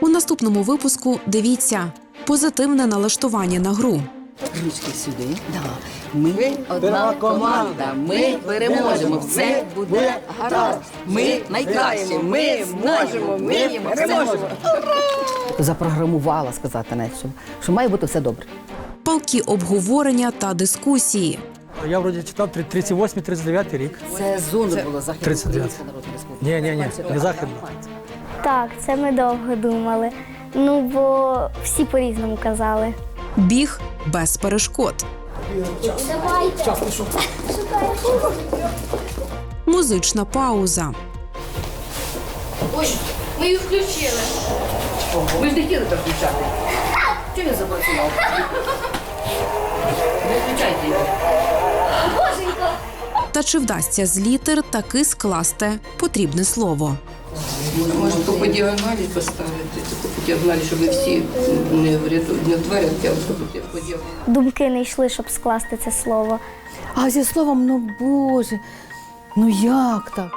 У наступному випуску дивіться позитивне налаштування на гру. Ручки сюди. Да. Ми одна команда. Ми переможемо. Все буде гаразд. Ми найкращі. Ми зможемо. Ми переможемо. Запрограмувала сказати навіть, що, що має бути все добре. Палкі обговорення та дискусії. Я вроді читав 38-39 рік. Це зона була західна 39. Українська Народна Ні, ні, ні, не західна. Так, це ми довго думали. Ну, бо всі по-різному казали. Біг без перешкод. Музична пауза. Ой, ми її включили. Ви ж не хотіли так включати. Чого не запрацював? Не включайте його. Та чи вдасться з літер таки скласти потрібне слово? Може, по по діагоналі поставити, по діагоналі, щоб ви всі не врятують, не втворять, а по по діагоналі. Думки не йшли, щоб скласти це слово. А зі словом, ну боже, ну як так?